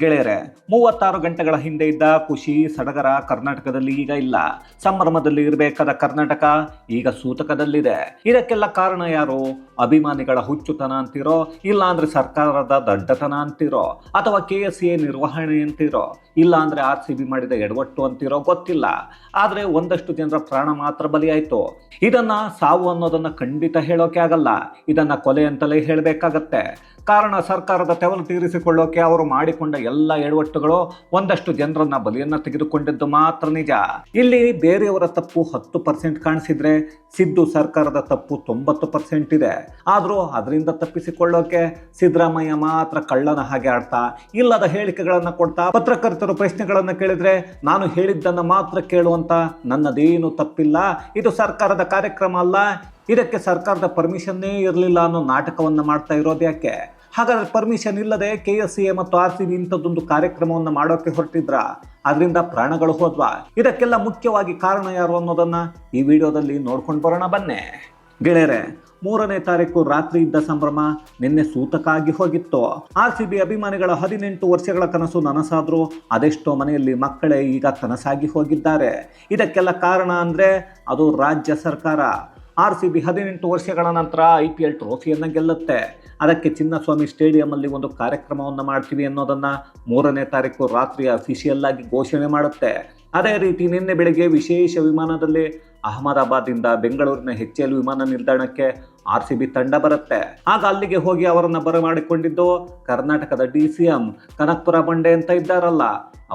ಗೆಳೆಯರೆ, ಮೂವತ್ತಾರು ಗಂಟೆಗಳ ಹಿಂದೆ ಇದ್ದ ಖುಷಿ ಸಡಗರ ಕರ್ನಾಟಕದಲ್ಲಿ ಈಗ ಇಲ್ಲ. ಸಂಭ್ರಮದಲ್ಲಿ ಇರಬೇಕಾದ ಕರ್ನಾಟಕ ಈಗ ಸೂತಕದಲ್ಲಿದೆ. ಇದಕ್ಕೆಲ್ಲ ಕಾರಣ ಯಾರು? ಅಭಿಮಾನಿಗಳ ಹುಚ್ಚುತನ ಅಂತಿರೋ, ಇಲ್ಲಾಂದ್ರೆ ಸರ್ಕಾರದ ದಡ್ಡತನ ಅಂತಿರೋ, ಅಥವಾ ಕೆ ಎಸ್ ಎ ನಿರ್ವಹಣೆ ಅಂತಿರೋ, ಇಲ್ಲಾಂದ್ರೆ ಆರ್ ಸಿ ಬಿ ಮಾಡಿದ ಎಡವಟ್ಟು ಅಂತಿರೋ ಗೊತ್ತಿಲ್ಲ. ಆದ್ರೆ ಒಂದಷ್ಟು ಜನರ ಪ್ರಾಣ ಮಾತ್ರ ಬಲಿಯಾಯ್ತು. ಇದನ್ನ ಸಾವು ಅನ್ನೋದನ್ನ ಖಂಡಿತ ಹೇಳೋಕೆ ಆಗಲ್ಲ. ಇದನ್ನ ಕೊಲೆ ಅಂತಲೇ ಹೇಳಬೇಕಾಗತ್ತೆ. ಕಾರಣ ಸರ್ಕಾರದ ತೆವಲು ತೀರಿಸಿಕೊಳ್ಳೋಕೆ ಅವರು ಮಾಡಿಕೊಂಡ ಎಲ್ಲ ಎಡವಟ್ಟುಗಳು ಒಂದಷ್ಟು ಜನರನ್ನ ಬಲಿಯನ್ನ ತೆಗೆದುಕೊಂಡಿದ್ದು ಮಾತ್ರ ನಿಜ. ಇಲ್ಲಿ ಬೇರೆಯವರ ತಪ್ಪು ಹತ್ತು ಪರ್ಸೆಂಟ್ ಕಾಣಿಸಿದ್ರೆ ಸಿದ್ದು ಸರ್ಕಾರದ ತಪ್ಪು ತೊಂಬತ್ತು ಪರ್ಸೆಂಟ್ ಇದೆ. ಆದರೂ ಅದರಿಂದ ತಪ್ಪಿಸಿಕೊಳ್ಳೋಕೆ ಸಿದ್ದರಾಮಯ್ಯ ಮಾತ್ರ ಕಳ್ಳನ ಹಾಗೆ ಆಡ್ತಾ, ಇಲ್ಲದ ಹೇಳಿಕೆಗಳನ್ನು ಕೊಡ್ತಾ, ಪತ್ರಕರ್ತರು ಪ್ರಶ್ನೆಗಳನ್ನ ಕೇಳಿದ್ರೆ ನಾನು ಹೇಳಿದ್ದನ್ನ ಮಾತ್ರ ಕೇಳುವಂತ ನನ್ನದೇನು ತಪ್ಪಿಲ್ಲ. ಇದು ಸರ್ಕಾರದ ಕಾರ್ಯಕ್ರಮ ಅಲ್ಲ. ಇದಕ್ಕೆ ಸರ್ಕಾರದ ಪರ್ಮಿಷನ್ನೇ ಇರಲಿಲ್ಲ ಅನ್ನೋ ನಾಟಕವನ್ನು ಮಾಡ್ತಾ ಇರೋದು ಯಾಕೆ ಹಾಗಾದ್ರೆ ಪರ್ಮಿಷನ್ ಇಲ್ಲದೆ ಕೆ ಎಸ್ ಸಿ ಎ ಮತ್ತು ಆರ್ ಸಿ ಬಿ ಇಂಥದ್ದೊಂದು ಕಾರ್ಯಕ್ರಮವನ್ನು ಮಾಡೋಕೆ ಹೊರಟಿದ್ರ? ಅದರಿಂದ ಪ್ರಾಣಗಳು ಹೋದ್ವಾ? ಇದಕ್ಕೆಲ್ಲ ಮುಖ್ಯವಾಗಿ ಕಾರಣ ಯಾರು ಅನ್ನೋದನ್ನ ಈ ವಿಡಿಯೋದಲ್ಲಿ ನೋಡ್ಕೊಂಡು ಬರೋಣ ಬನ್ನೆ. ಗೆಳೆಯರೆ, ಮೂರನೇ ತಾರೀಕು ರಾತ್ರಿ ಇದ್ದ ಸಂಭ್ರಮ ನಿನ್ನೆ ಸೂತಕಾಗಿ ಹೋಗಿತ್ತು. ಆರ್ ಸಿ ಬಿ ಅಭಿಮಾನಿಗಳ ಹದಿನೆಂಟು ವರ್ಷಗಳ ಕನಸು ನನಸಾದ್ರೂ ಅದೆಷ್ಟೋ ಮನೆಯಲ್ಲಿ ಮಕ್ಕಳೇ ಈಗ ಕನಸಾಗಿ ಹೋಗಿದ್ದಾರೆ. ಇದಕ್ಕೆಲ್ಲ ಕಾರಣ ಅಂದ್ರೆ ಅದು ರಾಜ್ಯ ಸರ್ಕಾರ. ಆರ್ ಸಿ ಬಿ ಹದಿನೆಂಟು ವರ್ಷಗಳ ನಂತರ ಐ ಪಿ ಎಲ್ ಟ್ರೋಫಿಯನ್ನು ಗೆಲ್ಲುತ್ತೆ. ಅದಕ್ಕೆ ಚಿನ್ನಸ್ವಾಮಿ ಸ್ಟೇಡಿಯಂನಲ್ಲಿ ಒಂದು ಕಾರ್ಯಕ್ರಮವನ್ನು ಮಾಡ್ತೀವಿ ಅನ್ನೋದನ್ನು ಮೂರನೇ ತಾರೀಕು ರಾತ್ರಿ ಅಫಿಷಿಯಲ್ ಆಗಿ ಘೋಷಣೆ ಮಾಡುತ್ತೆ. ಅದೇ ರೀತಿ ನಿನ್ನೆ ಬೆಳಗ್ಗೆ ವಿಶೇಷ ವಿಮಾನದಲ್ಲಿ ಅಹಮದಾಬಾದಿಂದ ಬೆಂಗಳೂರಿನ ಎಚ್ ಎಲ್ ವಿಮಾನ ನಿಲ್ದಾಣಕ್ಕೆ ಆರ್ ಸಿ ಬಿ ತಂಡ ಬರುತ್ತೆ. ಆಗ ಅಲ್ಲಿಗೆ ಹೋಗಿ ಅವರನ್ನು ಬರಮಾಡಿಕೊಂಡಿದ್ದು ಕರ್ನಾಟಕದ ಡಿ ಸಿ ಎಂ ಕನಕಪುರ ಬಂಡೆ ಅಂತ ಇದ್ದಾರಲ್ಲ.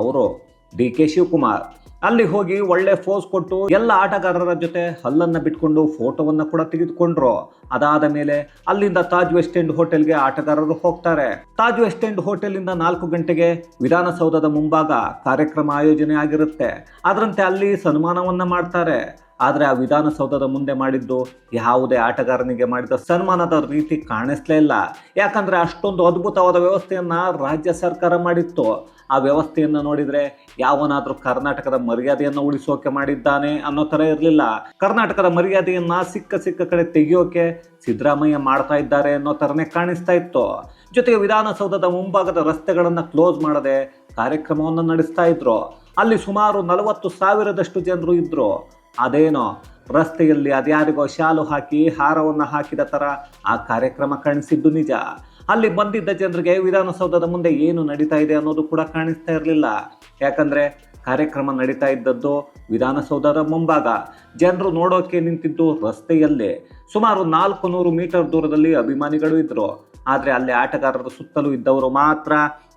ಅವರು ಡಿ ಕೆ ಶಿವಕುಮಾರ್. ಅಲ್ಲಿ ಹೋಗಿ ಒಳ್ಳೆ ಫೋಸ್ ಕೊಟ್ಟು ಎಲ್ಲ ಆಟಗಾರರ ಜೊತೆ ಹಲ್ಲನ್ನ ಬಿಟ್ಕೊಂಡು ಫೋಟೋವನ್ನು ಕೂಡ ತೆಗೆದುಕೊಂಡ್ರು. ಅದಾದ ಮೇಲೆ ಅಲ್ಲಿಂದ ತಾಜ್ ವೆಸ್ಟ್ ಎಂಡ್ ಹೋಟೆಲ್ಗೆ ಆಟಗಾರರು ಹೋಗ್ತಾರೆ. ತಾಜ್ ವೆಸ್ಟ್ ಎಂಡ್ ಹೋಟೆಲ್ ಇಂದ ನಾಲ್ಕು ಗಂಟೆಗೆ ವಿಧಾನಸೌಧದ ಮುಂಭಾಗ ಕಾರ್ಯಕ್ರಮ ಆಯೋಜನೆ ಆಗಿರುತ್ತೆ. ಅದರಂತೆ ಅಲ್ಲಿ ಸನ್ಮಾನವನ್ನ ಮಾಡ್ತಾರೆ. ಆದರೆ ಆ ವಿಧಾನಸೌಧದ ಮುಂದೆ ಮಾಡಿದ್ದು ಯಾವುದೇ ಆಟಗಾರನಿಗೆ ಮಾಡಿದ ಸನ್ಮಾನದ ರೀತಿ ಕಾಣಿಸ್ಲೇ ಇಲ್ಲ. ಯಾಕಂದ್ರೆ ಅಷ್ಟೊಂದು ಅದ್ಭುತವಾದ ವ್ಯವಸ್ಥೆಯನ್ನ ರಾಜ್ಯ ಸರ್ಕಾರ ಮಾಡಿತ್ತು. ಆ ವ್ಯವಸ್ಥೆಯನ್ನು ನೋಡಿದ್ರೆ ಯಾವನಾದರೂ ಕರ್ನಾಟಕದ ಮರ್ಯಾದೆಯನ್ನು ಉಳಿಸೋಕೆ ಮಾಡಿದ್ದಾನೆ ಅನ್ನೋ ಥರ ಇರಲಿಲ್ಲ. ಕರ್ನಾಟಕದ ಮರ್ಯಾದೆಯನ್ನು ಸಿಕ್ಕ ಸಿಕ್ಕ ಕಡೆ ತೆಗೆಯೋಕೆ ಸಿದ್ದರಾಮಯ್ಯ ಮಾಡ್ತಾ ಇದ್ದಾರೆ ಅನ್ನೋ ಥರನೇ ಕಾಣಿಸ್ತಾ ಇತ್ತು. ಜೊತೆಗೆ ವಿಧಾನಸೌಧದ ಮುಂಭಾಗದ ರಸ್ತೆಗಳನ್ನು ಕ್ಲೋಸ್ ಮಾಡದೆ ಕಾರ್ಯಕ್ರಮವನ್ನು ನಡೆಸ್ತಾ ಇದ್ರು. ಅಲ್ಲಿ ಸುಮಾರು ನಲವತ್ತು ಸಾವಿರದಷ್ಟು ಜನರು ಇದ್ದರು ಅದೇನೋ, ರಸ್ತೆಯಲ್ಲಿ ಅದ್ಯಾರಿಗೋ ಶಾಲು ಹಾಕಿ ಹಾರವನ್ನು ಹಾಕಿದ ಥರ ಆ ಕಾರ್ಯಕ್ರಮ ಕಾಣಿಸಿದ್ದು ನಿಜ. ಅಲ್ಲಿ ಬಂದಿದ್ದ ಜನರಿಗೆ ವಿಧಾನಸೌಧದ ಮುಂದೆ ಏನು ನಡೀತಾ ಇದೆ ಅನ್ನೋದು ಕೂಡ ಕಾಣಿಸ್ತಾ ಇರಲಿಲ್ಲ. ಯಾಕಂದ್ರೆ ಕಾರ್ಯಕ್ರಮ ನಡೀತಾ ಇದ್ದದ್ದು ವಿಧಾನಸೌಧದ ಮುಂಭಾಗ. ಜನರು ನೋಡೋಕೆ ನಿಂತಿದ್ದು ರಸ್ತೆಯಲ್ಲೇ. ಸುಮಾರು ನಾಲ್ಕು ನೂರು ಮೀಟರ್ ದೂರದಲ್ಲಿ ಅಭಿಮಾನಿಗಳು ಇದ್ರು. ಆದರೆ ಅಲ್ಲಿ ಆಟಗಾರರ ಸುತ್ತಲೂ ಇದ್ದವರು ಮಾತ್ರ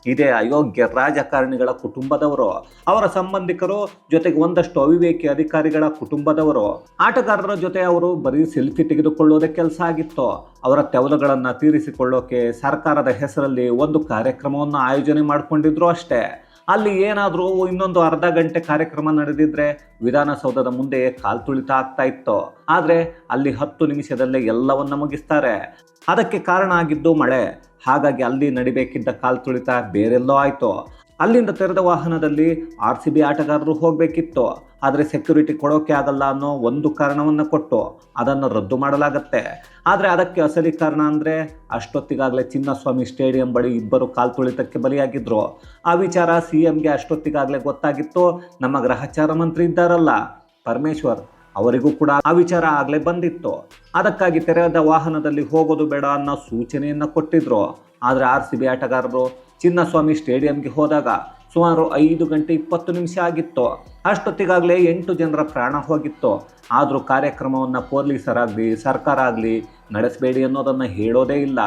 ಇದೇ ಅಯೋಗ್ಯ ರಾಜಕಾರಣಿಗಳ ಕುಟುಂಬದವರು. ಅವರ ಸಂಬಂಧಿಕರು ಜೊತೆಗೆ ಒಂದಷ್ಟು ಅವಿವೇಕಿ ಅಧಿಕಾರಿಗಳ ಕುಟುಂಬದವರು. ಆಟಗಾರರ ಜೊತೆ ಅವರು ಬರೀ ಸೆಲ್ಫಿ ತೆಗೆದುಕೊಳ್ಳೋದೇ ಕೆಲಸ ಆಗಿತ್ತು. ಅವರ ತೆವಲುಗಳನ್ನು ತೀರಿಸಿಕೊಳ್ಳೋಕೆ ಸರ್ಕಾರದ ಹೆಸರಲ್ಲಿ ಒಂದು ಕಾರ್ಯಕ್ರಮವನ್ನು ಆಯೋಜನೆ ಮಾಡಿಕೊಂಡಿದ್ರು ಅಷ್ಟೇ. ಅಲ್ಲಿ ಏನಾದರೂ ಇನ್ನೊಂದು ಅರ್ಧ ಗಂಟೆ ಕಾರ್ಯಕ್ರಮ ನಡೆದಿದ್ರೆ ವಿಧಾನಸೌಧದ ಮುಂದೆ ಕಾಲ್ ತುಳಿತ ಆಗ್ತಾ ಇತ್ತು. ಆದರೆ ಅಲ್ಲಿ ಹತ್ತು ನಿಮಿಷದಲ್ಲೇ ಎಲ್ಲವನ್ನ ಮುಗಿಸ್ತಾರೆ. ಅದಕ್ಕೆ ಕಾರಣ ಆಗಿದ್ದು ಮಳೆ. ಹಾಗಾಗಿ ಅಲ್ಲಿ ನಡಿಬೇಕಿದ್ದ ಕಾಲ್ ತುಳಿತ ಬೇರೆಲ್ಲೋ ಆಯಿತು. ಅಲ್ಲಿಂದ ತೆರೆದ ವಾಹನದಲ್ಲಿ ಆರ್ ಸಿ ಬಿ ಆಟಗಾರರು ಹೋಗಬೇಕಿತ್ತು. ಆದರೆ ಸೆಕ್ಯೂರಿಟಿ ಕೊಡೋಕೆ ಆಗಲ್ಲ ಅನ್ನೋ ಒಂದು ಕಾರಣವನ್ನು ಕೊಟ್ಟು ಅದನ್ನು ರದ್ದು ಮಾಡಲಾಗತ್ತೆ. ಆದರೆ ಅದಕ್ಕೆ ಅಸಲಿ ಕಾರಣ ಅಂದರೆ ಅಷ್ಟೊತ್ತಿಗಾಗಲೇ ಚಿನ್ನಸ್ವಾಮಿ ಸ್ಟೇಡಿಯಂ ಬಳಿ ಇಬ್ಬರು ಕಾಲ್ ತುಳಿತಕ್ಕೆ ಬಲಿಯಾಗಿದ್ರು. ಆ ವಿಚಾರ ಸಿ ಎಂಗೆ ಅಷ್ಟೊತ್ತಿಗಾಗಲೇ ಗೊತ್ತಾಗಿತ್ತು. ನಮ್ಮ ಗ್ರಹಚಾರ ಮಂತ್ರಿ ಇದ್ದಾರಲ್ಲ. ಪರಮೇಶ್ವರ್ ಅವರಿಗೂ ಕೂಡ ಆ ವಿಚಾರ ಆಗಲೇ ಬಂದಿತ್ತು. ಅದಕ್ಕಾಗಿ ತೆರೆದ ವಾಹನದಲ್ಲಿ ಹೋಗೋದು ಬೇಡ ಅನ್ನೋ ಸೂಚನೆಯನ್ನು ಕೊಟ್ಟಿದ್ರು. ಆದರೆ ಆರ್ ಸಿ ಬಿ ಆಟಗಾರರು ಚಿನ್ನಸ್ವಾಮಿ ಸ್ಟೇಡಿಯಂಗೆ ಹೋದಾಗ ಸುಮಾರು ಐದು ಗಂಟೆ ಇಪ್ಪತ್ತು ನಿಮಿಷ ಆಗಿತ್ತು. ಅಷ್ಟೊತ್ತಿಗಾಗಲೇ ಎಂಟು ಜನರ ಪ್ರಾಣ ಹೋಗಿತ್ತು. ಆದರೂ ಕಾರ್ಯಕ್ರಮವನ್ನು ಪೊಲೀಸರಾಗಲಿ, ಸರ್ಕಾರ ಆಗಲಿ ನಡೆಸಬೇಡಿ ಅನ್ನೋದನ್ನು ಹೇಳೋದೇ ಇಲ್ಲ.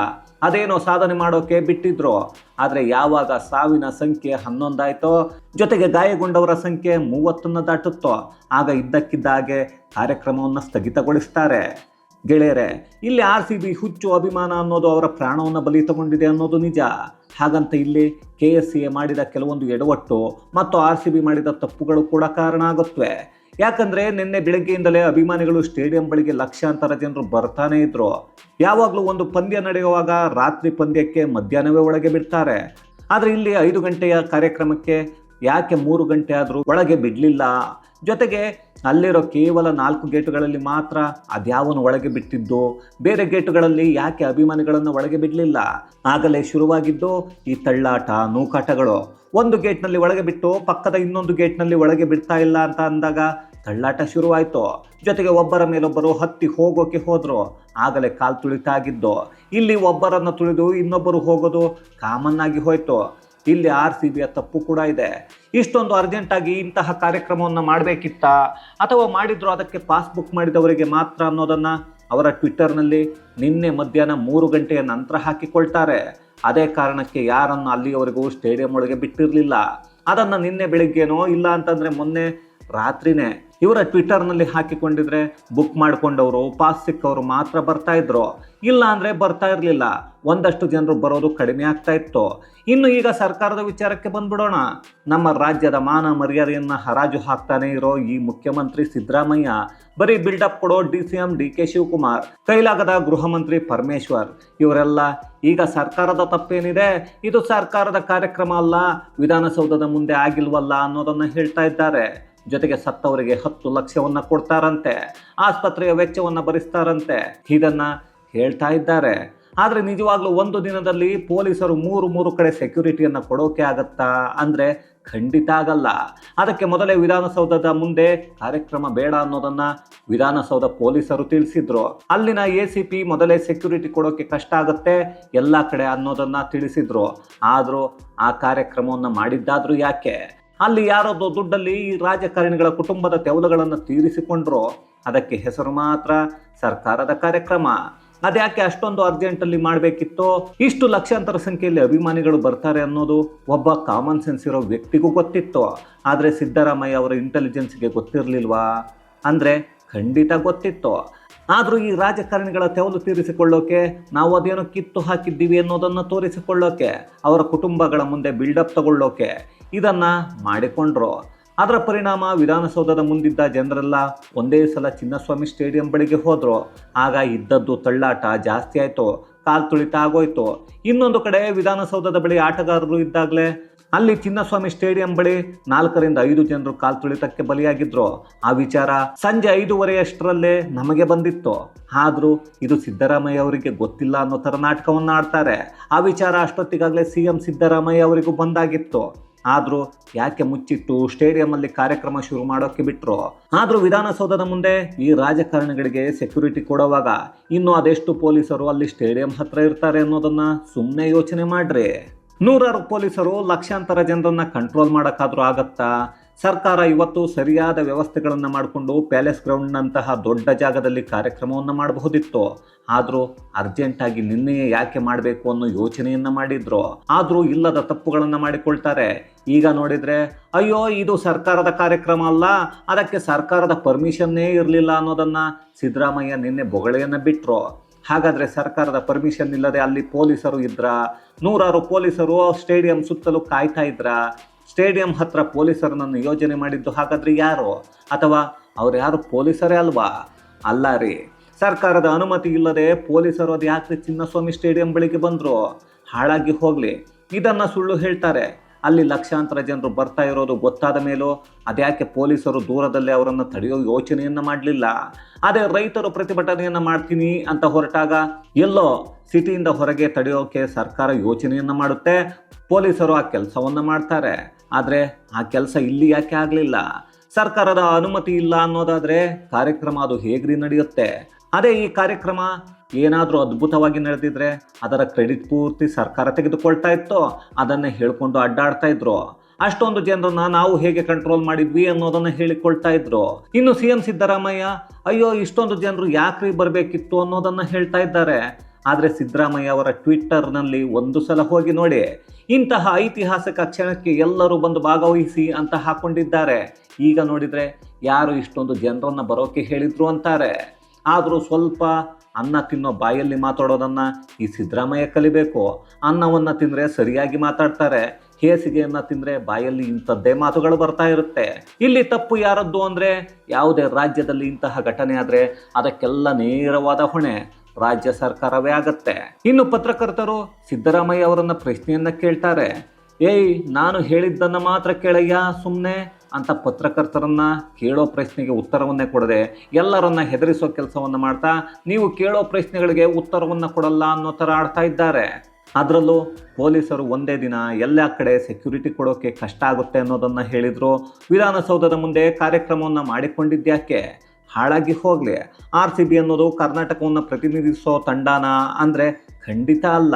ಅದೇನೋ ಸಾಧನೆ ಮಾಡೋಕೆ ಬಿಟ್ಟಿದ್ರು. ಆದರೆ ಯಾವಾಗ ಸಾವಿನ ಸಂಖ್ಯೆ ಹನ್ನೊಂದಾಯ್ತೋ, ಜೊತೆಗೆ ಗಾಯಗೊಂಡವರ ಸಂಖ್ಯೆ ಮೂವತ್ತನ್ನು ದಾಟುತ್ತೋ, ಆಗ ಇದ್ದಕ್ಕಿದ್ದ ಹಾಗೆ ಕಾರ್ಯಕ್ರಮವನ್ನು ಸ್ಥಗಿತಗೊಳಿಸ್ತಾರೆ. ಗೆಳೆಯರೆ, ಇಲ್ಲಿ ಆರ್ ಸಿ ಬಿ ಹುಚ್ಚು ಅಭಿಮಾನ ಅನ್ನೋದು ಅವರ ಪ್ರಾಣವನ್ನು ಬಲಿ ತಗೊಂಡಿದೆ ಅನ್ನೋದು ನಿಜ. ಹಾಗಂತ ಇಲ್ಲಿ ಕೆ ಎಸ್ ಎ ಮಾಡಿದ ಕೆಲವೊಂದು ಎಡವಟ್ಟು ಮತ್ತು ಆರ್ ಸಿ ಬಿ ಮಾಡಿದ ತಪ್ಪುಗಳು ಕೂಡ ಕಾರಣ ಆಗುತ್ತವೆ ಯಾಕಂದರೆ ನಿನ್ನೆ ಬೆಳಗ್ಗೆಯಿಂದಲೇ ಅಭಿಮಾನಿಗಳು ಸ್ಟೇಡಿಯಂ ಬಳಿಗೆ ಲಕ್ಷಾಂತರ ಜನರು ಬರ್ತಾನೆ ಇದ್ರು. ಯಾವಾಗಲೂ ಒಂದು ಪಂದ್ಯ ನಡೆಯುವಾಗ ರಾತ್ರಿ ಪಂದ್ಯಕ್ಕೆ ಮಧ್ಯಾಹ್ನವೇ ಒಳಗೆ ಬಿಡ್ತಾರೆ. ಆದರೆ ಇಲ್ಲಿ ಐದು ಗಂಟೆಯ ಕಾರ್ಯಕ್ರಮಕ್ಕೆ ಯಾಕೆ ಮೂರು ಗಂಟೆ ಆದರೂ ಒಳಗೆ ಬಿಡಲಿಲ್ಲ? ಜೊತೆಗೆ ಅಲ್ಲಿರೋ ಕೇವಲ ನಾಲ್ಕು ಗೇಟುಗಳಲ್ಲಿ ಮಾತ್ರ ಅದ್ಯಾವನು ಒಳಗೆ ಬಿಟ್ಟಿದ್ದು, ಬೇರೆ ಗೇಟುಗಳಲ್ಲಿ ಯಾಕೆ ಅಭಿಮಾನಿಗಳನ್ನು ಒಳಗೆ ಬಿಡಲಿಲ್ಲ? ಆಗಲೇ ಶುರುವಾಗಿದ್ದು ಈ ತಳ್ಳಾಟ, ನೂಕಾಟಗಳು. ಒಂದು ಗೇಟ್ನಲ್ಲಿ ಒಳಗೆ ಬಿಟ್ಟು, ಪಕ್ಕದ ಇನ್ನೊಂದು ಗೇಟ್ನಲ್ಲಿ ಒಳಗೆ ಬಿಡ್ತಾ ಇಲ್ಲ ಅಂತ ಅಂದಾಗ ತಳ್ಳಾಟ ಶುರುವಾಯಿತು? ಜೊತೆಗೆ ಒಬ್ಬರ ಮೇಲೊಬ್ಬರು ಹತ್ತಿ ಹೋಗೋಕೆ ಹೋದರು. ಆಗಲೇ ಕಾಲ್ ತುಳಿತಾಗಿದ್ದು? ಇಲ್ಲಿ ಒಬ್ಬರನ್ನು ತುಳಿದು ಇನ್ನೊಬ್ಬರು ಹೋಗೋದು ಕಾಮನ್ ಆಗಿ ಹೋಯ್ತು? ಇಲ್ಲಿ ಆರ್ ಸಿ ಬಿಯ ತಪ್ಪು ಕೂಡ ಇದೆ. ಇಷ್ಟೊಂದು ಅರ್ಜೆಂಟಾಗಿ ಇಂತಹ ಕಾರ್ಯಕ್ರಮವನ್ನು ಮಾಡಬೇಕಿತ್ತ? ಅಥವಾ ಮಾಡಿದ್ರು ಅದಕ್ಕೆ ಪಾಸ್ ಬುಕ್ ಮಾಡಿದವರಿಗೆ ಮಾತ್ರ ಅನ್ನೋದನ್ನು ಅವರ ಟ್ವಿಟ್ಟರ್ನಲ್ಲಿ ನಿನ್ನೆ ಮಧ್ಯಾಹ್ನ ಮೂರು ಗಂಟೆಯ ನಂತರ ಹಾಕಿಕೊಳ್ತಾರೆ. ಅದೇ ಕಾರಣಕ್ಕೆ ಯಾರನ್ನು ಅಲ್ಲಿಯವರೆಗೂ ಸ್ಟೇಡಿಯಂ ಒಳಗೆ ಬಿಟ್ಟಿರಲಿಲ್ಲ. ಅದನ್ನು ನಿನ್ನೆ ಬೆಳಿಗ್ಗೆನೋ ಇಲ್ಲ ಅಂತಂದರೆ ಮೊನ್ನೆ ರಾತ್ರಿನೇ ಇವರ ಟ್ವಿಟ್ಟರ್ನಲ್ಲಿ ಹಾಕಿಕೊಂಡಿದ್ರೆ ಬುಕ್ ಮಾಡಿಕೊಂಡವರು ಪಾಸ್ ಸಿಕ್ಕವರು ಮಾತ್ರ ಬರ್ತಾ ಇದ್ರು. ಇಲ್ಲ ಅಂದರೆ ಬರ್ತಾ ಇರಲಿಲ್ಲ. ಒಂದಷ್ಟು ಜನರು ಬರೋದು ಕಡಿಮೆ ಆಗ್ತಾ ಇತ್ತು. ಇನ್ನು ಈಗ ಸರ್ಕಾರದ ವಿಚಾರಕ್ಕೆ ಬಂದ್ಬಿಡೋಣ. ನಮ್ಮ ರಾಜ್ಯದ ಮಾನ ಮರ್ಯಾದೆಯನ್ನು ಹರಾಜು ಹಾಕ್ತಾನೆ ಇರೋ ಈ ಮುಖ್ಯಮಂತ್ರಿ ಸಿದ್ದರಾಮಯ್ಯ, ಬರೀ ಬಿಲ್ಡಪ್ ಕೊಡೋ D C M D K Shivakumar, ಕೈಲಾಗದ ಗೃಹ ಮಂತ್ರಿ ಪರಮೇಶ್ವರ್, ಇವರೆಲ್ಲ ಈಗ ಸರ್ಕಾರದ ತಪ್ಪೇನಿದೆ? ಇದು ಸರ್ಕಾರದ ಕಾರ್ಯಕ್ರಮ ಅಲ್ಲ, ವಿಧಾನಸೌಧದ ಮುಂದೆ ಆಗಿಲ್ವಲ್ಲ ಅನ್ನೋದನ್ನು ಹೇಳ್ತಾ ಇದ್ದಾರೆ. ಜೊತೆಗೆ ಸತ್ತವರಿಗೆ ಹತ್ತು ಲಕ್ಷವನ್ನು ಕೊಡ್ತಾರಂತೆ. ಆಸ್ಪತ್ರೆಯ ವೆಚ್ಚವನ್ನು ಭರಿಸ್ತಾರಂತೆ. ಇದನ್ನು ಹೇಳ್ತಾ ಇದ್ದಾರೆ. ಆದರೆ ನಿಜವಾಗ್ಲೂ ಒಂದು ದಿನದಲ್ಲಿ ಪೊಲೀಸರು ಮೂರು ಮೂರು ಕಡೆ ಸೆಕ್ಯೂರಿಟಿಯನ್ನು ಕೊಡೋಕೆ ಆಗತ್ತಾ? ಅಂದರೆ ಖಂಡಿತ ಆಗಲ್ಲ. ಅದಕ್ಕೆ ಮೊದಲೇ ವಿಧಾನಸೌಧದ ಮುಂದೆ ಕಾರ್ಯಕ್ರಮ ಬೇಡ ಅನ್ನೋದನ್ನ ವಿಧಾನಸೌಧ ಪೊಲೀಸರು ತಿಳಿಸಿದ್ರು. ಅಲ್ಲಿನ ಎ ಸಿ ಪಿ ಮೊದಲೇ ಸೆಕ್ಯೂರಿಟಿ ಕೊಡೋಕೆ ಕಷ್ಟ ಆಗುತ್ತೆ ಎಲ್ಲ ಕಡೆ ಅನ್ನೋದನ್ನ ತಿಳಿಸಿದ್ರು. ಆದರೂ ಆ ಕಾರ್ಯಕ್ರಮವನ್ನು ಮಾಡಿದ್ದಾದರೂ ಯಾಕೆ? ಅಲ್ಲಿ ಯಾರೋ ದುಡ್ಡಲ್ಲಿ ಈ ರಾಜಕಾರಣಿಗಳ ಕುಟುಂಬದ ತೆವಲುಗಳನ್ನು ತೀರಿಸಿಕೊಂಡ್ರೋ ಅದಕ್ಕೆ ಹೆಸರು ಮಾತ್ರ ಸರ್ಕಾರದ ಕಾರ್ಯಕ್ರಮ. ಅದ್ಯಾಕೆ ಅಷ್ಟೊಂದು ಅರ್ಜೆಂಟಲ್ಲಿ ಮಾಡಬೇಕಿತ್ತು? ಇಷ್ಟು ಲಕ್ಷಾಂತರ ಸಂಖ್ಯೆಯಲ್ಲಿ ಅಭಿಮಾನಿಗಳು ಬರ್ತಾರೆ ಅನ್ನೋದು ಒಬ್ಬ ಕಾಮನ್ ಸೆನ್ಸ್ ಇರೋ ವ್ಯಕ್ತಿಗೂ ಗೊತ್ತಿತ್ತು? ಆದರೆ ಸಿದ್ದರಾಮಯ್ಯ ಅವರ ಇಂಟೆಲಿಜೆನ್ಸ್ಗೆ ಗೊತ್ತಿರಲಿಲ್ವಾ? ಅಂದರೆ ಖಂಡಿತ ಗೊತ್ತಿತ್ತು? ಆದರೂ ಈ ರಾಜಕಾರಣಿಗಳ ತೆವಲು ತೀರಿಸಿಕೊಳ್ಳೋಕೆ ನಾವು ಅದೇನೋ ಕಿತ್ತು ಹಾಕಿದ್ದೀವಿ ಅನ್ನೋದನ್ನು ತೋರಿಸಿಕೊಳ್ಳೋಕೆ, ಅವರ ಕುಟುಂಬಗಳ ಮುಂದೆ ಬಿಲ್ಡಪ್ ತಗೊಳ್ಳೋಕೆ ಇದನ್ನು ಮಾಡಿಕೊಂಡ್ರು. ಅದರ ಪರಿಣಾಮ ವಿಧಾನಸೌಧದ ಮುಂದಿದ್ದ ಜನರೆಲ್ಲ ಒಂದೇ ಸಲ ಚಿನ್ನಸ್ವಾಮಿ ಸ್ಟೇಡಿಯಂ ಬಳಿಗೆ ಹೋದರು. ಆಗ ಇದ್ದದ್ದು ತಳ್ಳಾಟ ಜಾಸ್ತಿ ಆಯಿತು, ಕಾಲ್ ತುಳಿತ ಆಗೋಯ್ತು. ಇನ್ನೊಂದು ಕಡೆ ವಿಧಾನಸೌಧದ ಬಳಿ ಆಟಗಾರರು ಇದ್ದಾಗಲೇ ಅಲ್ಲಿ ಚಿನ್ನಸ್ವಾಮಿ ಸ್ಟೇಡಿಯಂ ಬಳಿ ನಾಲ್ಕರಿಂದ ಐದು ಜನರು ಕಾಲ್ ತುಳಿತಕ್ಕೆ ಬಲಿಯಾಗಿದ್ರು. ಆ ವಿಚಾರ ಸಂಜೆ ಐದೂವರೆಯಷ್ಟರಲ್ಲೇ ನಮಗೆ ಬಂದಿತ್ತು. ಆದರೂ ಇದು ಸಿದ್ದರಾಮಯ್ಯ ಅವರಿಗೆ ಗೊತ್ತಿಲ್ಲ ಅನ್ನೋ ಥರ ನಾಟಕವನ್ನು ಆಡ್ತಾರೆ. ಆ ವಿಚಾರ ಅಷ್ಟೊತ್ತಿಗಾಗಲೇ ಸಿ ಎಂ ಸಿದ್ದರಾಮಯ್ಯ ಅವರಿಗೂ ಬಂದಾಗಿತ್ತು. ಆದರೂ ಯಾಕೆ ಮುಚ್ಚಿಟ್ಟು ಸ್ಟೇಡಿಯಂನಲ್ಲಿ ಕಾರ್ಯಕ್ರಮ ಶುರು ಮಾಡೋಕ್ಕೆ ಬಿಟ್ಟರು ಆದರೂ ವಿಧಾನಸೌಧದ ಮುಂದೆ ಈ ರಾಜಕಾರಣಿಗಳಿಗೆ ಸೆಕ್ಯೂರಿಟಿ ಕೊಡುವಾಗ ಇನ್ನು ಅದೆಷ್ಟು ಪೊಲೀಸರು ಅಲ್ಲಿ ಸ್ಟೇಡಿಯಂ ಹತ್ರ ಇರ್ತಾರೆ ಅನ್ನೋದನ್ನ ಸುಮ್ಮನೆ ಯೋಚನೆ ಮಾಡ್ರಿ. ನೂರಾರು ಪೊಲೀಸರು ಲಕ್ಷಾಂತರ ಜನರನ್ನ ಕಂಟ್ರೋಲ್ ಮಾಡೋಕ್ಕಾದ್ರೂ ಆಗತ್ತಾ? ಸರ್ಕಾರ ಇವತ್ತು ಸರಿಯಾದ ವ್ಯವಸ್ಥೆಗಳನ್ನು ಮಾಡಿಕೊಂಡು ಪ್ಯಾಲೇಸ್ ಗ್ರೌಂಡ್ನಂತಹ ದೊಡ್ಡ ಜಾಗದಲ್ಲಿ ಕಾರ್ಯಕ್ರಮವನ್ನು ಮಾಡಬಹುದಿತ್ತು. ಆದರೂ ಅರ್ಜೆಂಟಾಗಿ ನಿನ್ನೆಯೇ ಯಾಕೆ ಮಾಡಬೇಕು ಅನ್ನೋ ಯೋಚನೆಯನ್ನು ಮಾಡಿದ್ರು. ಆದರೂ ಇಲ್ಲದ ತಪ್ಪುಗಳನ್ನು ಮಾಡಿಕೊಳ್ತಾರೆ. ಈಗ ನೋಡಿದರೆ, ಅಯ್ಯೋ, ಇದು ಸರ್ಕಾರದ ಕಾರ್ಯಕ್ರಮ ಅಲ್ಲ, ಅದಕ್ಕೆ ಸರ್ಕಾರದ ಪರ್ಮಿಷನ್ನೇ ಇರಲಿಲ್ಲ ಅನ್ನೋದನ್ನು ಸಿದ್ದರಾಮಯ್ಯ ನಿನ್ನೆ ಬೊಗಳೆಯನ್ನು ಬಿಟ್ಟರು ಹಾಗಾದರೆ ಸರ್ಕಾರದ ಪರ್ಮಿಷನ್ ಇಲ್ಲದೆ ಅಲ್ಲಿ ಪೊಲೀಸರು ಇದ್ರ? ನೂರಾರು ಪೊಲೀಸರು ಸ್ಟೇಡಿಯಂ ಸುತ್ತಲೂ ಕಾಯ್ತಾ ಇದ್ರ? ಸ್ಟೇಡಿಯಂ ಹತ್ರ ಪೊಲೀಸರನ್ನು ಯೋಜನೆ ಮಾಡಿದ್ದು ಹಾಗಾದರೆ ಯಾರು? ಅಥವಾ ಅವ್ರು ಯಾರು ಪೊಲೀಸರೇ ಅಲ್ವಾ? ಅಲ್ಲ ರೀ. ಸರ್ಕಾರದ ಅನುಮತಿ ಇಲ್ಲದೆ ಪೊಲೀಸರು ಅದು ಯಾಕೆ ಚಿನ್ನಸ್ವಾಮಿ ಸ್ಟೇಡಿಯಂ ಬಳಿಗೆ ಬಂದರು. ಹಾಳಾಗಿ ಹೋಗಲಿ. ಇದನ್ನು ಸುಳ್ಳು ಹೇಳ್ತಾರೆ. ಅಲ್ಲಿ ಲಕ್ಷಾಂತರ ಜನರು ಬರ್ತಾ ಇರೋದು ಗೊತ್ತಾದ ಮೇಲೂ ಅದ್ಯಾಕೆ ಪೊಲೀಸರು ದೂರದಲ್ಲೇ ಅವರನ್ನು ತಡೆಯೋ ಯೋಚನೆಯನ್ನು ಮಾಡಲಿಲ್ಲ. ಅದೇ ರೈತರು ಪ್ರತಿಭಟನೆಯನ್ನು ಮಾಡ್ತೀನಿ ಅಂತ ಹೊರಟಾಗ ಎಲ್ಲೋ ಸಿಟಿಯಿಂದ ಹೊರಗೆ ತಡೆಯೋಕೆ ಸರ್ಕಾರ ಯೋಚನೆಯನ್ನು ಮಾಡುತ್ತೆ, ಪೊಲೀಸರು ಆ ಕೆಲಸವನ್ನು ಮಾಡ್ತಾರೆ. ಆದರೆ ಆ ಕೆಲಸ ಇಲ್ಲಿ ಯಾಕೆ ಆಗಲಿಲ್ಲ? ಸರ್ಕಾರದ ಅನುಮತಿ ಇಲ್ಲ ಅನ್ನೋದಾದರೆ ಕಾರ್ಯಕ್ರಮ ಅದು ಹೇಗ್ರಿ ನಡೆಯುತ್ತೆ? ಅದೇ ಈ ಕಾರ್ಯಕ್ರಮ ಏನಾದರೂ ಅದ್ಭುತವಾಗಿ ನಡೆದಿದ್ರೆ ಅದರ ಕ್ರೆಡಿಟ್ ಪೂರ್ತಿ ಸರ್ಕಾರ ತೆಗೆದುಕೊಳ್ತಾ ಇತ್ತು. ಅದನ್ನು ಹೇಳಿಕೊಂಡು ಅಡ್ಡಾಡ್ತಾ ಇದ್ರು. ಅಷ್ಟೊಂದು ಜನರನ್ನ ನಾವು ಹೇಗೆ ಕಂಟ್ರೋಲ್ ಮಾಡಿದ್ವಿ ಅನ್ನೋದನ್ನ ಹೇಳಿಕೊಳ್ತಾ ಇದ್ರು. ಇನ್ನು ಸಿ ಎಂ ಸಿದ್ದರಾಮಯ್ಯ, ಅಯ್ಯೋ, ಇಷ್ಟೊಂದು ಜನರು ಯಾಕ್ರಿ ಬರಬೇಕಿತ್ತು ಅನ್ನೋದನ್ನ ಹೇಳ್ತಾ ಇದ್ದಾರೆ. ಆದರೆ ಸಿದ್ದರಾಮಯ್ಯ ಅವರ ಟ್ವಿಟ್ಟರ್ನಲ್ಲಿ ಒಂದು ಸಲ ಹೋಗಿ ನೋಡಿ, ಇಂತಹ ಐತಿಹಾಸಿಕ ಕ್ಷಣಕ್ಕೆ ಎಲ್ಲರೂ ಬಂದು ಭಾಗವಹಿಸಿ ಅಂತ ಹಾಕೊಂಡಿದ್ದಾರೆ. ಈಗ ನೋಡಿದರೆ ಯಾರು ಇಷ್ಟೊಂದು ಜನರನ್ನು ಬರೋಕೆ ಹೇಳಿದ್ರು ಅಂತಾರೆ. ಆದರೂ ಸ್ವಲ್ಪ ಅನ್ನ ತಿನ್ನೋ ಬಾಯಲ್ಲಿ ಮಾತಾಡೋದನ್ನು ಈ ಸಿದ್ದರಾಮಯ್ಯ ಕಲಿಬೇಕು. ಅನ್ನವನ್ನು ತಿಂದರೆ ಸರಿಯಾಗಿ ಮಾತಾಡ್ತಾರೆ. ಹೇಸಿಗೆಯನ್ನು ತಿಂದರೆ ಬಾಯಲ್ಲಿ ಇಂಥದ್ದೇ ಮಾತುಗಳು ಬರ್ತಾ ಇರುತ್ತೆ. ಇಲ್ಲಿ ತಪ್ಪು ಯಾರದ್ದು ಅಂದರೆ ಯಾವುದೇ ರಾಜ್ಯದಲ್ಲಿ ಇಂತಹ ಘಟನೆ ಆದರೆ ಅದಕ್ಕೆಲ್ಲ ನೇರವಾದ ಹೊಣೆ. ರಾಜ್ಯ ಸರ್ಕಾರವೇ ಆಗತ್ತೆ. ಇನ್ನು ಪತ್ರಕರ್ತರು ಸಿದ್ದರಾಮಯ್ಯ ಅವರನ್ನ ಪ್ರಶ್ನೆಯನ್ನ ಕೇಳ್ತಾರೆ. ಏಯ್, ನಾನು ಹೇಳಿದ್ದನ್ನ ಮಾತ್ರ ಕೇಳಯ್ಯ ಸುಮ್ಮನೆ ಅಂತ ಪತ್ರಕರ್ತರನ್ನು ಕೇಳೋ ಪ್ರಶ್ನೆಗೆ ಉತ್ತರವನ್ನೇ ಕೊಡದೆ ಎಲ್ಲರನ್ನ ಹೆದರಿಸೋ ಕೆಲಸವನ್ನು ಮಾಡ್ತಾ ನೀವು ಕೇಳೋ ಪ್ರಶ್ನೆಗಳಿಗೆ ಉತ್ತರವನ್ನು ಕೊಡಲ್ಲ ಅನ್ನೋ ಥರ ಆಡ್ತಾ ಇದ್ದಾರೆ. ಅದರಲ್ಲೂ ಪೊಲೀಸರು ಒಂದೇ ದಿನ ಎಲ್ಲ ಕಡೆ ಸೆಕ್ಯೂರಿಟಿ ಕೊಡೋಕೆ ಕಷ್ಟ ಆಗುತ್ತೆ ಅನ್ನೋದನ್ನು ಹೇಳಿದರು. ವಿಧಾನಸೌಧದ ಮುಂದೆ ಕಾರ್ಯಕ್ರಮವನ್ನು ಮಾಡಿಕೊಂಡಿದ್ದ್ಯಾಕೆ? ಹಾಳಾಗಿ ಹೋಗಲಿ. ಆರ್ ಸಿ ಬಿ ಅನ್ನೋದು ಕರ್ನಾಟಕವನ್ನು ಪ್ರತಿನಿಧಿಸೋ ತಂಡನ ಅಂದರೆ ಖಂಡಿತ ಅಲ್ಲ.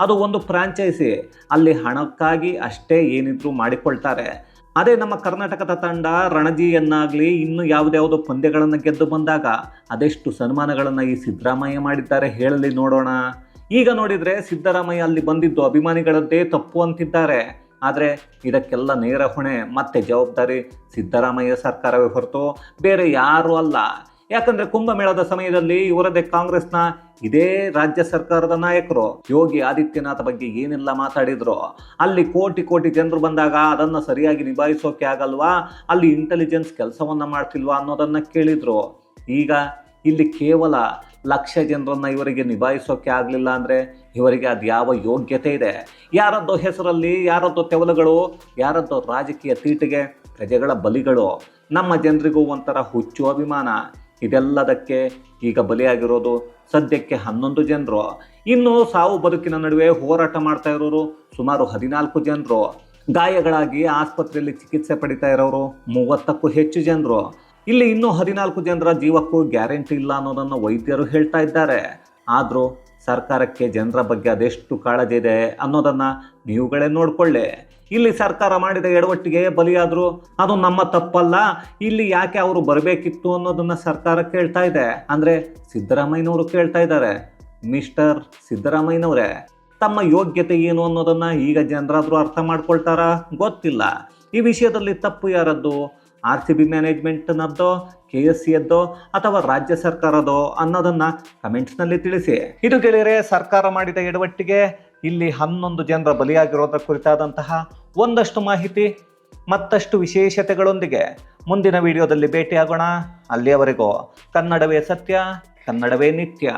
ಅದು ಒಂದು ಫ್ರಾಂಚೈಸಿ. ಅಲ್ಲಿ ಹಣಕ್ಕಾಗಿ ಅಷ್ಟೇ ಏನಿದ್ರು ಮಾಡಿಕೊಳ್ತಾರೆ. ಅದೇ ನಮ್ಮ ಕರ್ನಾಟಕದ ತಂಡ ರಣಜಿಯನ್ನಾಗಲಿ ಇನ್ನು ಯಾವುದ್ಯಾವುದೋ ಪಂದ್ಯಗಳನ್ನು ಗೆದ್ದು ಬಂದಾಗ ಅದೆಷ್ಟು ಸನ್ಮಾನಗಳನ್ನು ಈ ಸಿದ್ದರಾಮಯ್ಯ ಮಾಡಿದ್ದಾರೆ ಹೇಳಲಿ ನೋಡೋಣ. ಈಗ ನೋಡಿದರೆ ಸಿದ್ದರಾಮಯ್ಯ ಅಲ್ಲಿ ಬಂದಿದ್ದು ಅಭಿಮಾನಿಗಳದ್ದೇ ತಪ್ಪು ಅಂತಿದ್ದಾರೆ. ಆದರೆ ಇದಕ್ಕೆಲ್ಲ ನೇರ ಹೊಣೆ, ಮತ್ತೆ ಜವಾಬ್ದಾರಿ ಸಿದ್ದರಾಮಯ್ಯ ಸರ್ಕಾರವೇ ಹೊರತು ಬೇರೆ ಯಾರೂ ಅಲ್ಲ. ಯಾಕಂದ್ರೆ ಕುಂಭಮೇಳದ ಸಮಯದಲ್ಲಿ ಇವರದೇ ಕಾಂಗ್ರೆಸ್ನ ಇದೇ ರಾಜ್ಯ ಸರ್ಕಾರದ ನಾಯಕರು ಯೋಗಿ ಆದಿತ್ಯನಾಥ್ ಬಗ್ಗೆ ಏನೆಲ್ಲ ಮಾತಾಡಿದ್ರು, ಅಲ್ಲಿ ಕೋಟಿ ಕೋಟಿ ಜನರು ಬಂದಾಗ ಅದನ್ನು ಸರಿಯಾಗಿ ನಿಭಾಯಿಸೋಕೆ ಆಗಲ್ವಾ? ಅಲ್ಲಿ ಇಂಟೆಲಿಜೆನ್ಸ್ ಕೆಲಸವನ್ನ ಮಾಡ್ತಿಲ್ವಾ ಅನ್ನೋದನ್ನ ಕೇಳಿದ್ರು. ಈಗ ಇಲ್ಲಿ ಕೇವಲ ಲಕ್ಷ ಜನರನ್ನ ಇವರಿಗೆ ನಿಭಾಯಿಸೋಕೆ ಆಗಲಿಲ್ಲ ಅಂದರೆ ಇವರಿಗೆ ಅದು ಯಾವ ಯೋಗ್ಯತೆ ಇದೆ? ಯಾರದ್ದೋ ಹೆಸರಲ್ಲಿ, ಯಾರದ್ದೋ ತೆವಲುಗಳು, ಯಾರದ್ದೋ ರಾಜಕೀಯ ತೀಟಿಗೆ ಪ್ರಜೆಗಳ ಬಲಿಗಳು? ನಮ್ಮ ಜನರಿಗೂ ಒಂಥರ ಹುಚ್ಚು ಅಭಿಮಾನ. ಇದೆಲ್ಲದಕ್ಕೆ ಈಗ ಬಲಿಯಾಗಿರೋದು ಸದ್ಯಕ್ಕೆ ಹನ್ನೊಂದು ಜನರು. ಇನ್ನು ಸಾವು ಬದುಕಿನ ನಡುವೆ ಹೋರಾಟ ಮಾಡ್ತಾ ಇರೋರು ಸುಮಾರು ಹದಿನಾಲ್ಕು ಜನರು. ಗಾಯಗಳಾಗಿ ಆಸ್ಪತ್ರೆಯಲ್ಲಿ ಚಿಕಿತ್ಸೆ ಪಡಿತಾ ಇರೋರು ಮೂವತ್ತಕ್ಕೂ ಹೆಚ್ಚು ಜನರು. ಇಲ್ಲಿ ಇನ್ನೂ ಹದಿನಾಲ್ಕು ಜನರ ಜೀವಕ್ಕೂ ಗ್ಯಾರಂಟಿ ಇಲ್ಲ ಅನ್ನೋದನ್ನು ವೈದ್ಯರು ಹೇಳ್ತಾ ಇದ್ದಾರೆ. ಆದರೂ ಸರ್ಕಾರಕ್ಕೆ ಜನರ ಬಗ್ಗೆ ಅದೆಷ್ಟು ಕಾಳಜಿ ಇದೆ ಅನ್ನೋದನ್ನು ನೀವುಗಳೇ ನೋಡ್ಕೊಳ್ಳಿ. ಇಲ್ಲಿ ಸರ್ಕಾರ ಮಾಡಿದ ಎಡವಟ್ಟಿಗೆ ಬಲಿಯಾದರು, ಅದು ನಮ್ಮ ತಪ್ಪಲ್ಲ. ಇಲ್ಲಿ ಯಾಕೆ ಅವರು ಬರಬೇಕಿತ್ತು ಅನ್ನೋದನ್ನ ಸರ್ಕಾರ ಕೇಳ್ತಾ ಇದೆ. ಅಂದ್ರೆ ಸಿದ್ದರಾಮಯ್ಯನವರು ಕೇಳ್ತಾ ಇದ್ದಾರೆ. ಮಿಸ್ಟರ್ ಸಿದ್ದರಾಮಯ್ಯನವರೇ, ತಮ್ಮ ಯೋಗ್ಯತೆ ಏನು ಅನ್ನೋದನ್ನ ಈಗ ಜನರಾದರೂ ಅರ್ಥ ಮಾಡ್ಕೊಳ್ತಾರಾ? ಗೊತ್ತಿಲ್ಲ. ಈ ವಿಷಯದಲ್ಲಿ ತಪ್ಪು ಯಾರದ್ದು? ಆರ್ ಸಿ ಬಿ ಮ್ಯಾನೇಜ್ಮೆಂಟ್ನದ್ದೋ ಕೆ ಎಸ್ ಸಿ ಎದ್ದೋ ಅಥವಾ ರಾಜ್ಯ ಸರ್ಕಾರದೋ ಅನ್ನೋದನ್ನ ಕಮೆಂಟ್ಸ್ನಲ್ಲಿ ತಿಳಿಸಿ. ಇದು ಗೆಳೆಯರೆ, ಸರ್ಕಾರ ಮಾಡಿದ ಎಡವಟ್ಟಿಗೆ ಇಲ್ಲಿ ಹನ್ನೊಂದು ಜನರ ಬಲಿಯಾಗಿರೋದ್ರ ಕುರಿತಾದಂತಹ ಒಂದಷ್ಟು ಮಾಹಿತಿ, ಮತ್ತಷ್ಟು ವಿಶೇಷತೆಗಳೊಂದಿಗೆ ಮುಂದಿನ ವಿಡಿಯೋದಲ್ಲಿ ಭೇಟಿಯಾಗೋಣ. ಅಲ್ಲಿಯವರೆಗೂ ಕನ್ನಡವೇ ಸತ್ಯ, ಕನ್ನಡವೇ ನಿತ್ಯ.